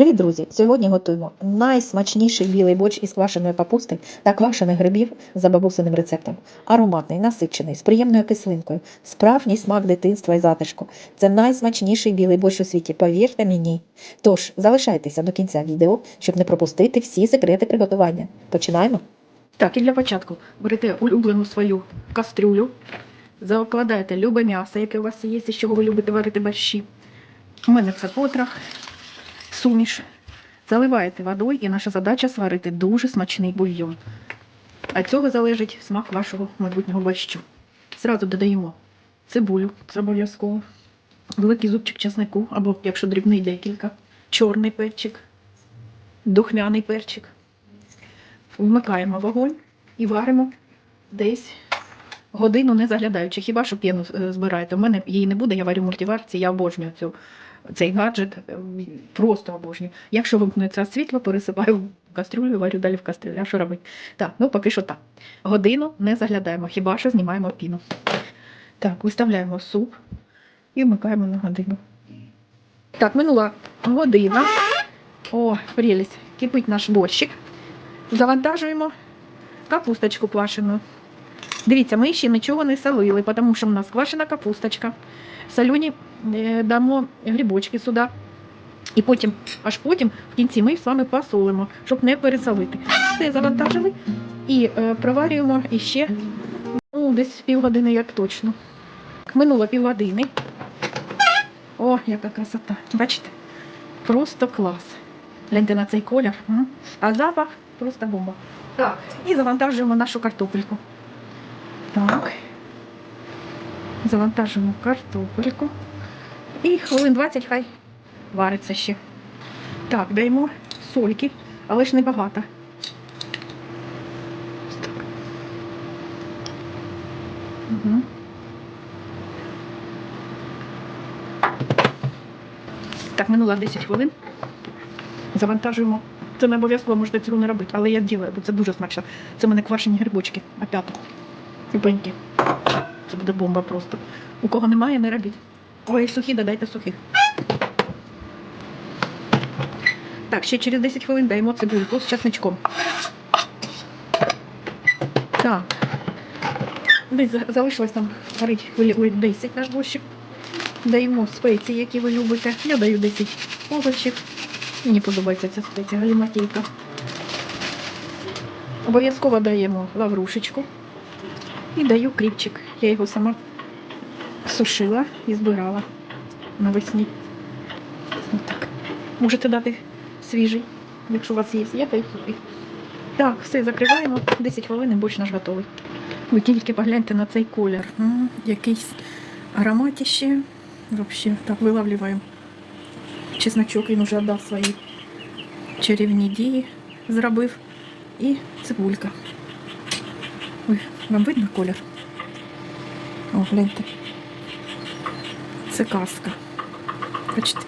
Привіт, друзі! Сьогодні готуємо найсмачніший білий борщ із квашеної капусти та квашених грибів за бабусиним рецептом. Ароматний, насичений, з приємною кислинкою, справжній смак дитинства і затишку. Це найсмачніший білий борщ у світі, повірте мені. Тож залишайтеся до кінця відео, щоб не пропустити всі секрети приготування. Починаємо. Так, і для початку берете улюблену свою кастрюлю, закладаєте любе м'ясо, яке у вас є, з чого ви любите варити борщі. У мене це потрох, суміш. Заливаєте водою, і наша задача сварити дуже смачний бульйон. А цього залежить смак вашого майбутнього борщу. Зразу додаємо цибулю, це обов'язково, великий зубчик чеснику, або якщо дрібний декілька, чорний перчик, духмяний перчик. Вмикаємо вогонь і варимо десь годину не заглядаючи. Хіба що п'єну е, збираєте? У мене її не буде, я варю в мультиварці, я обожнюю цю, цей гаджет, е, просто обожнюю. Якщо вимкнеться світло, пересипаю в кастрюлю варю далі в кастрюлю. А що робити? Так, ну поки що так. Годину не заглядаємо, хіба що знімаємо піну. Так, виставляємо суп і вмикаємо на годину. Так, минула година. О, прелість. Кипить наш борщик. Завантажуємо капусточку квашену. Дивіться, ми ще нічого не солили, тому що в нас квашена капусточка. Солюні дамо грибочки сюди. І потім, аж потім, в кінці ми з вами посолимо, щоб не пересолити. Все завантажили і е, проварюємо іще ну, десь півгодини, як точно. Минуло півгодини. О, яка красота. Бачите? Просто клас. Гляньте на цей колір. А запах просто бомба. Так, і завантажуємо нашу картопельку. Так. Завантажуємо картопельку. І хвилин 20 хай вариться ще. Так, даємо сольки, але ж небагато. Так. Угу. Так, минуло 10 хвилин. Завантажуємо. Це не обов'язково можете цього не робити, але я ділаю, бо це дуже смачно. Це в мене квашені грибочки, опять. Тупенькі. Це буде бомба просто. У кого немає, не робіть. Ой, сухі, додайте сухих. Так, ще через 10 хвилин даємо цибульку з часничком. Так. Десь за- залишилось там варить хвилин 10 наш борщик. Даємо спеції, які ви любите. Я даю 10 овочів. Мені подобається ця спеція галіматійка. Обов'язково даємо лаврушечку і даю кріпчик. Я його сама сушила і збирала навесні. Отак. Можете дати свіжий, якщо у вас є. Я даю сухий. Так, все, закриваємо. 10 хвилин і борщ наш готовий. Ви тільки погляньте на цей колір. М, Якийсь ароматище. Взагалі, так вилавлюємо. Чесночок він вже дав свої чарівні дії, зробив. І цибулька. Ой, вам видно колір? О, гляньте. Це казка. Бачите?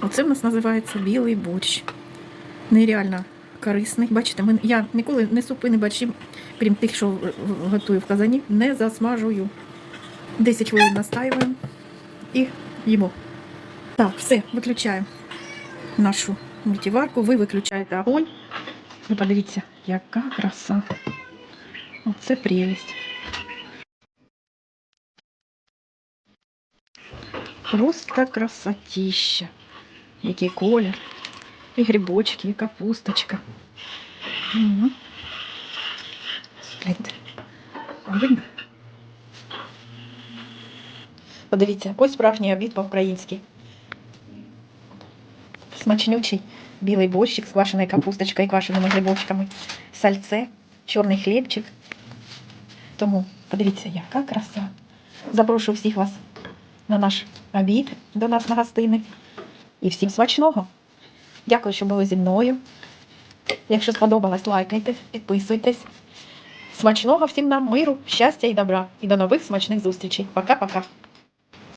Оце в нас називається білий борщ. Нереально корисний. Бачите, ми, я ніколи не супи, не борщі, крім тих, що готую в казані, не засмажую. 10 хвилин настаюємо і їмо. Так, все, виключаємо нашу мультиварку. Ви виключаєте огонь. Ви подивіться, яка краса. Оце прелість. Просто красотища. Який колір. І грибочки, і капусточка. Видно? Подивіться, ось справжній обід по-українськи. Смачнючий білий борщик з квашеною капусточкою і квашеними грибочками, сальце, чорний хлібчик. Тому подивіться, яка краса. Запрошую всіх вас на наш обід до нас на гостини. І всім смачного. Дякую, що були зі мною. Якщо сподобалось, лайкайте, підписуйтесь. Смачного всім нам миру, щастя і добра. І до нових смачних зустрічей. Пока-пока.